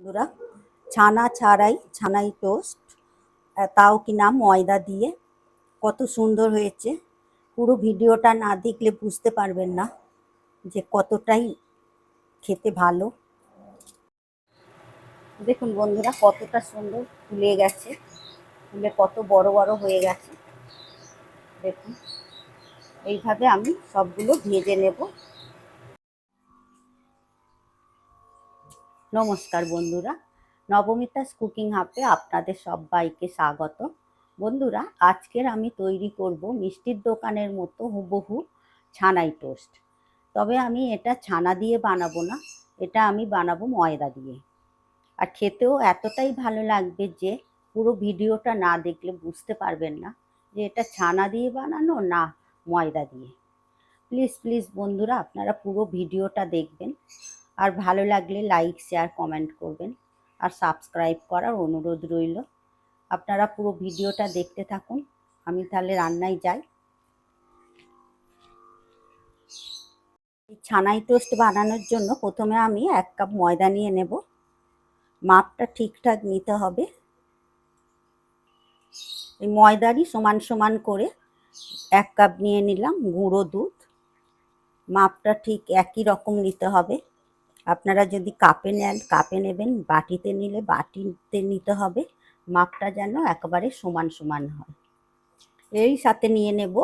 বন্ধুরা। ছানা ছাড়াই, ছানাই টোস্ট তাও কি না ময়দা দিয়ে। কত সুন্দর হয়েছে। পুরো ভিডিওটা না দেখলে বুঝতে পারবেন না যে কতটাই খেতে ভালো। দেখুন বন্ধুরা, কতটা সুন্দর ফুলে গেছে। ফুলে কত বড় বড় হয়ে গেছে। দেখুন, এইভাবে আমি সবগুলো ভেজে নেব। নমস্কার বন্ধুরা। নবমিতাস কুকিং হাবে আপনাদের সবাইকে স্বাগত। বন্ধুরা, আজকের আমি তৈরি করব মিষ্টির দোকানের মতো হুবহু ছানাই টোস্ট। তবে আমি এটা ছানা দিয়ে বানাবো না, এটা আমি বানাবো ময়দা দিয়ে। আর খেতেও এতটাই ভালো লাগবে যে পুরো ভিডিওটা না দেখলে বুঝতে পারবেন না যে এটা ছানা দিয়ে বানানো না ময়দা দিয়ে। প্লিজ প্লিজ বন্ধুরা, আপনারা পুরো ভিডিওটা দেখবেন। আর ভালো লাগলে লাইক শেয়ার কমেন্ট করবেন। আর সাবস্ক্রাইব করার অনুরোধ রইল। আপনারা পুরো ভিডিওটা দেখতে থাকুন। আমি তাহলে রান্নায় যাই। ছানাই টোস্ট বানানোর জন্য প্রথমে আমি এক কাপ ময়দা নিয়ে নেব। মাপটা ঠিকঠাক নিতে হবে। এই ময়দারই সমান সমান করে এক কাপ নিয়ে নিলাম গুঁড়ো দুধ। মাপটা ঠিক একই রকম নিতে হবে। আপনারা যদি কাপে নেন, কাপে নেবেন, বাটিতে নিলে বাটিতে নিতে হবে, মাপটা যেন একেবারে সমান সমান হয়। এই সাথে নিয়ে নেব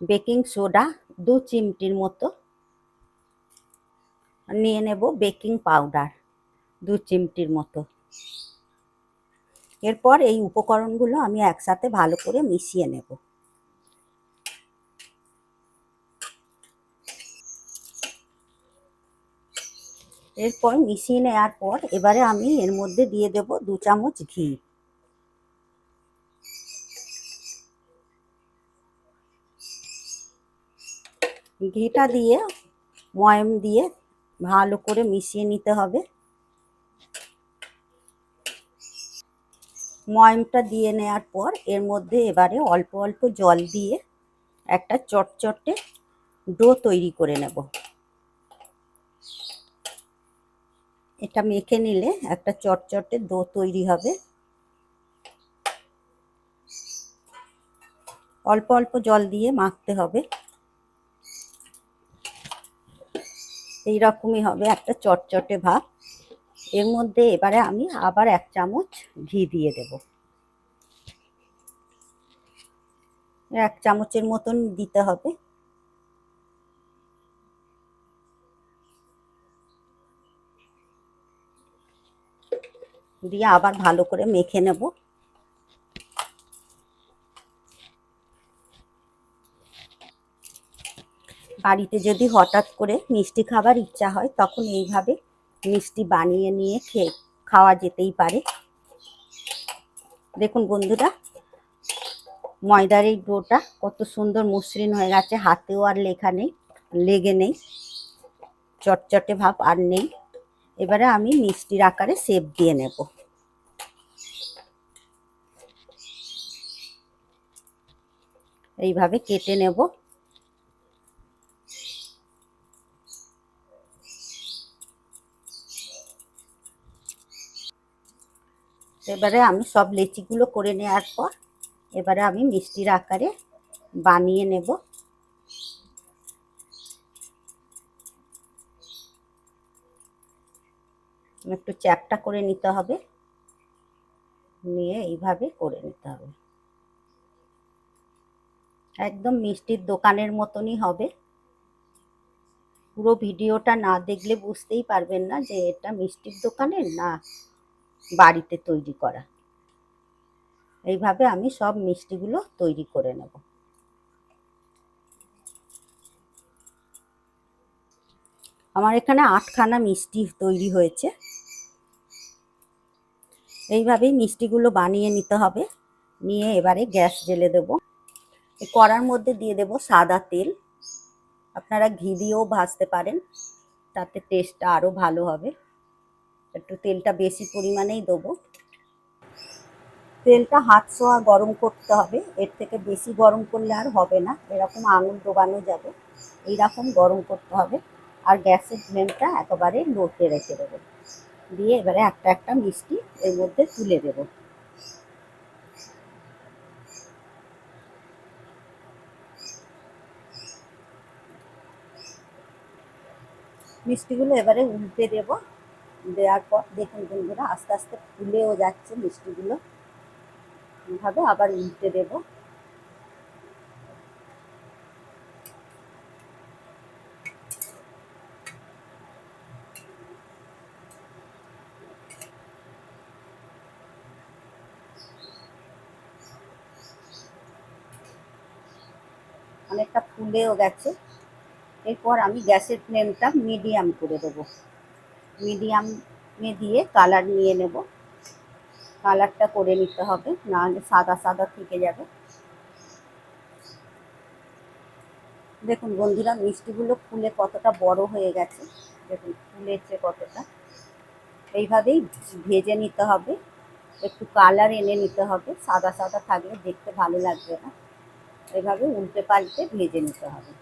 বেকিং সোডা দু চিমটির মতো। নিয়ে নেব বেকিং পাউডার দু চিমটির মতো। এরপর এই উপকরণগুলো আমি একসাথে ভালো করে মিশিয়ে নেব। এরপর মিশিয়ে নেওয়ার পর এবারে আমি এর মধ্যে দিয়ে দেব দু চামচ ঘি। ঘিটা দিয়ে ময়ম দিয়ে ভালো করে মিশিয়ে নিতে হবে। ময়মটা দিয়ে নেওয়ার পর এর মধ্যে এবারে অল্প অল্প জল দিয়ে একটা চটচটে ডো তৈরি করে নেব। এটা মেখে নিলে একটা চটচটে ডো তৈরি হবে। অল্প অল্প জল দিয়ে মাখতে হবে। এই রকমই হবে একটা চটচটে ভাব। এর মধ্যে এবারে আমি আবার এক চামচ ঘি দিয়ে দেব। এক চামচের মতন দিতে হবে। দিয়ে আবার ভালো করে মেখে নেব। বাড়িতে যদি হঠাৎ করে মিষ্টি খাবার ইচ্ছা হয়, তখন এইভাবে মিষ্টি বানিয়ে নিয়ে খেয়ে খাওয়া যেতেই পারে। দেখুন বন্ধুরা, ময়দার এই ডোটা কত সুন্দর মসৃণ হয়ে গেছে, হাতেও আর লেখা নেই, লেগে নেই, চটচটে ভাব আর নেই। এবারে আমি মিষ্টির আকারে সেপ দিয়ে নেব। এইভাবে কেটে নেব। এবারে আমি সব লেচিগুলো করে নেওয়ার পর এবারে আমি মিষ্টির আকারে বানিয়ে নেব। একটু চ্যাপটা করে নিতে হবে। নিয়ে এইভাবে করে নিতে হবে। একদম মিষ্টির দোকানের মতনই হবে। পুরো ভিডিওটা না দেখলে বুঝতেই পারবেন না যে এটা মিষ্টির দোকানের না বাড়িতে তৈরি করা। এইভাবে আমি সব মিষ্টিগুলো তৈরি করে নেব। আমার এখানে আটখানা মিষ্টি তৈরি হয়েছে। এইভাবেই মিষ্টিগুলো বানিয়ে নিতে হবে। নিয়ে এবারে গ্যাস জেলে দেব। কড়ার মধ্যে দিয়ে দেব সাদা তেল। আপনারা ঘি দিয়েও ভাজতে পারেন। তাতে টেস্টটা আরও ভালো হবে। একটু তেলটা বেশি পরিমাণেই দেবো। তেলটা হাত ছোঁয়া গরম করতে হবে। এর থেকে বেশি গরম করলে আর হবে না। এরকম আঙুল ডোবানো যাবে। এইরকম গরম করতে হবে। আর গ্যাসের ফ্লেমটা একেবারে লোতে রেখে দেবে। দিয়ে এবারে একটা একটা মিষ্টি এর মধ্যে তুলে দেব। মিষ্টিগুলো এবারে উল্টে দেব। দেওয়ার পর দেখুন বন্ধুরা, আস্তে আস্তে ফুলেও যাচ্ছে মিষ্টিগুলো। এইভাবে আবার উল্টে দেব। অনেকটা ফুলেও গেছে। এরপর আমি গ্যাসের ফ্লেমটা মিডিয়াম করে দেবো। মিডিয়ামে দিয়ে কালার নিয়ে নেব। কালারটা করে নিতে হবে, নাহলে সাদা সাদা থেকে যাবে। দেখুন বন্ধুরা, মিষ্টিগুলো ফুলে কতটা বড় হয়ে গেছে। দেখুন ফুলেছে কতটা। এইভাবেই ভেজে নিতে হবে। একটু কালার এনে নিতে হবে। সাদা সাদা থাকলে দেখতে ভালো লাগবে না। এভাবে উল্টে পাল্টে ভেজে নিতে হবে।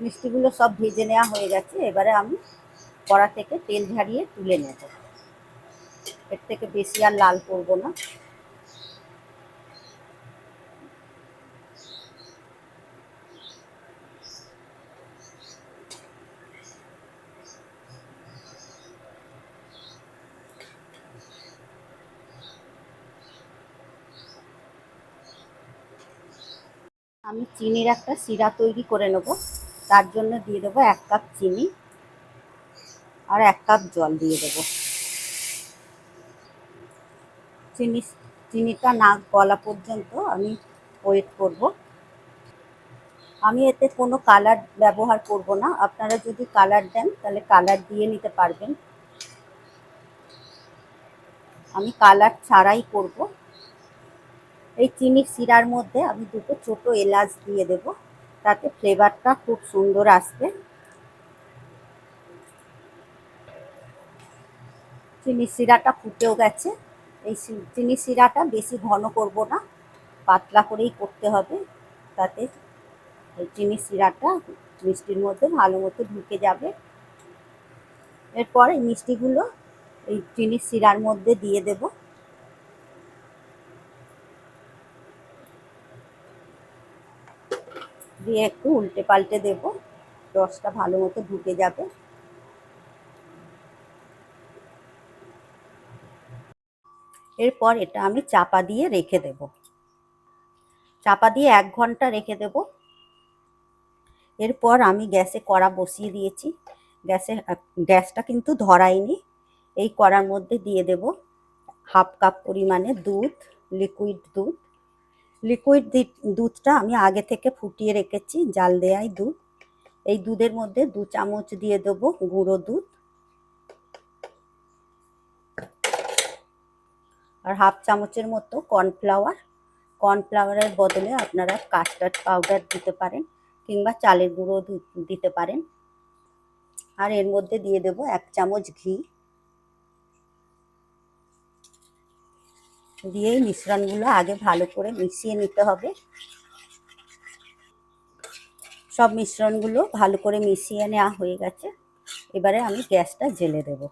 মিষ্টিগুলো সব ভেজে নেওয়া হয়ে গেছে, এবারে আমি কড়া থেকে তেল ঝারিয়ে তুলে নেব। এর থেকে বেশি আর লাল করব না। আমি চিনির একটা শিরা তৈরি করে নেব। তার জন্য দিয়ে দেবো এক কাপ চিনি আর এক কাপ জল দিয়ে দেবো। চিনি, চিনিটা না গলা পর্যন্ত আমি ওয়েট করব। আমি এতে কোনো কালার ব্যবহার করব না। আপনারা যদি কালার দেন, তাহলে কালার দিয়ে নিতে পারবেন। আমি কালার ছাড়াই করব। এই চিনির শিরার মধ্যে আমি দুটো ছোট এলাচ দিয়ে দেব। তাতে ফ্লেভারটা খুব সুন্দর আসবে। চিনির শিরাটা ফুটেও গেছে। এই চিনির শিরাটা বেশি ঘন করব না, পাতলা করেই করতে হবে। তাতে এই চিনির শিরাটা মিষ্টির মধ্যে ভালো মতো ঢুকে যাবে। এরপর এই মিষ্টিগুলো এই চিনির শিরার মধ্যে দিয়ে দেব। দিয়ে একটু উল্টে পাল্টে দেব। রসটা ভালো মতো ঢুকে যাবে। এরপর এটা আমি চাপা দিয়ে রেখে দেব। চাপা দিয়ে এক ঘণ্টা রেখে দেব। এরপর আমি গ্যাসে কড়া বসিয়ে দিয়েছি। গ্যাসে, গ্যাসটা কিন্তু ধরাইনি এই কড়ার মধ্যে দিয়ে দেব হাফ কাপ পরিমাণে দুধ লিকুইড দুধ। লিকুইড দুধটা আমি আগে থেকে ফুটিয়ে রেখেছি, জাল দেয়াই দুধ। এই দুধের মধ্যে দু চামচ দিয়ে দেবো গুঁড়ো দুধ। আর হাফ চামচের মতো কর্নফ্লাওয়ার। কর্নফ্লাওয়ারের বদলে আপনারা কাস্টার্ড পাউডার দিতে পারেন কিংবা চালের গুঁড়ো দিতে পারেন। আর এর মধ্যে দিয়ে দেব এক চামচ ঘি। দিয়ে মিশ্রণগুলো আগে ভালো করে মিশিয়ে নিতে হবে। সব মিশ্রণগুলো ভালো করে মিশিয়ে নেওয়া হয়ে গেছে। এবারে আমি গ্যাসটা জেলে দেব।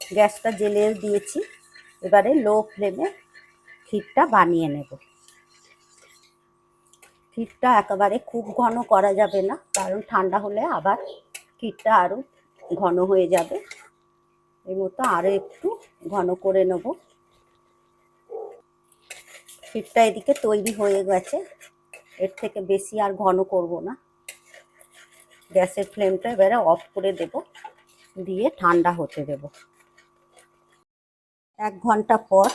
গ্যাসটা জেলে দিয়েছি। এবারে লো ফ্লেমে ক্ষীরটা বানিয়ে নেব। ক্ষীরটা একেবারে খুব ঘন করা যাবে না, কারণ ঠান্ডা হলে আবার ক্ষীরটা আরও ঘন হয়ে যাবে। এই মতো আরও একটু ঘন করে নেব। ক্ষীরটা এদিকে তৈরি হয়ে গেছে। এর থেকে বেশি আর ঘন করব না। গ্যাসের ফ্লেমটা এবারে অফ করে দেব, দিয়ে ঠান্ডা হতে দেব। এক ঘণ্টা পর,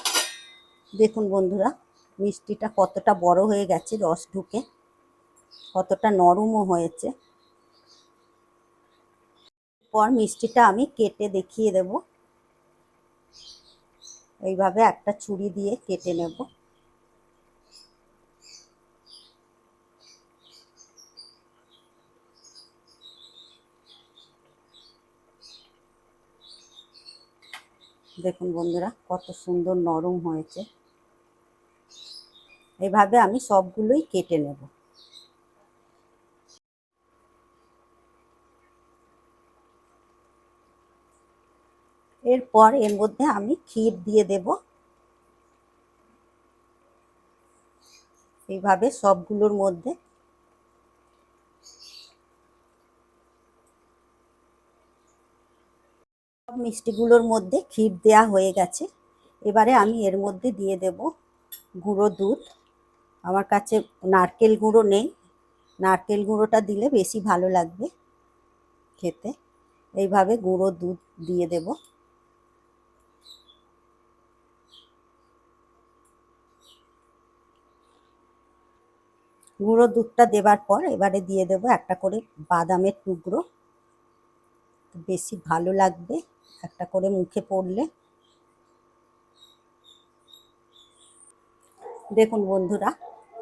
দেখুন বন্ধুরা, মিষ্টিটা কতটা বড় হয়ে গেছে রস ঢুকে, কতটা নরমও হয়েছে। পর মিষ্টিটা আমি কেটে দেখিয়ে দেব। এইভাবে একটা ছুরি দিয়ে কেটে নেব। দেখুন বন্ধুরা, কত সুন্দর নরম হয়েছে। এভাবে আমি সবগুলোই কেটে নেব। এরপর এর মধ্যে আমি ক্ষীর দিয়ে দেব। এইভাবে সবগুলোর মধ্যে মিষ্টিগুলোর মধ্যে ক্ষীর দেয়া হয়ে গেছে। এবারে আমি এর মধ্যে দিয়ে দেব গুঁড়ো দুধ। আমার কাছে নারকেল গুঁড়ো নেই। নারকেল গুঁড়োটা দিলে বেশি ভালো লাগবে খেতে। এইভাবে গুঁড়ো দুধ দিয়ে দেব। গুঁড়ো দুধটা দেবার পর এবারে দিয়ে দেব একটা করে বাদামের টুকরো। বেশি ভালো লাগবে। একটা করে মুখে পড়লে। দেখুন বন্ধুরা,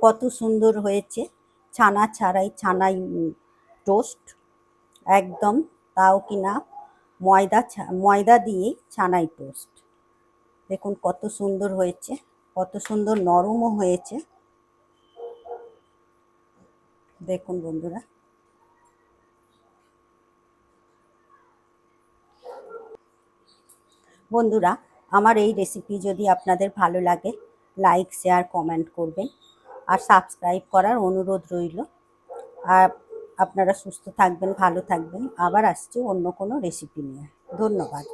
কত সুন্দর হয়েছে। ছানা ছাড়াই ছানাই টোস্ট। একদম তাও কিনা ময়দা ছা- ময়দা দিয়েই ছানাই টোস্ট। দেখুন কত সুন্দর হয়েছে, কত সুন্দর নরমও হয়েছে। দেখুন বন্ধুরা। বন্ধুরা, আমার এই রেসিপি যদি আপনাদের ভালো লাগে লাইক শেয়ার কমেন্ট করবেন। আর সাবস্ক্রাইব করার অনুরোধ রইল। আর আপনারা সুস্থ থাকবেন, ভালো থাকবেন। আবার আসছি অন্য কোনো রেসিপি নিয়ে। ধন্যবাদ।